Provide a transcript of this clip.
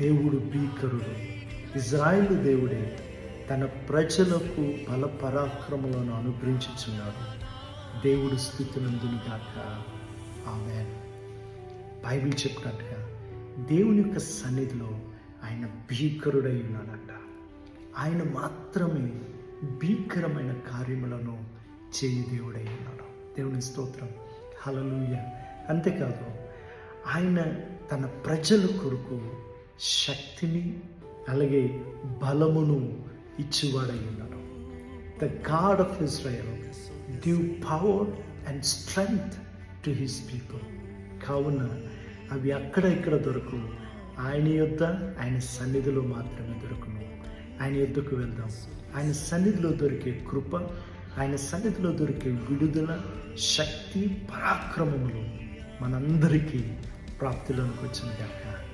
దేవుడు భీకరుడు. ఇజ్రాయిల్ దేవుడే తన ప్రజలకు బల పరాక్రమలను అనుగ్రహించుచున్నాడు. దేవుడు స్థితినందుని గాక. ఆమె బైబిల్ చెప్పినట్టుగా దేవుని యొక్క సన్నిధిలో ఆయన భీకరుడై ఉన్నాడంట. ఆయన మాత్రమే భీకరమైన కార్యములను చేయి దేవుడై ఉన్నాడు. దేవుని స్తోత్రం. హలలుయ అంతేకాదు ఆయన తన ప్రజల కొరకు శక్తిని అలాగే బలమును ఇచ్చేవాడై ఉన్నాడు. The God of Israel give power and strength to his people కావున అవి అక్కడ ఇక్కడ దొరకవు ఆయన యొద్ద ఆయన సన్నిధిలో మాత్రమే దొరకను. ఆయన యొద్దకు వెళ్దాం. ఆయన సన్నిధిలో దొరికే కృప ఆయన సన్నిధిలో దొరికే విడుదల శక్తి పరాక్రమములు మనందరికీ ప్రాప్తిలోనికి వచ్చిన దాకా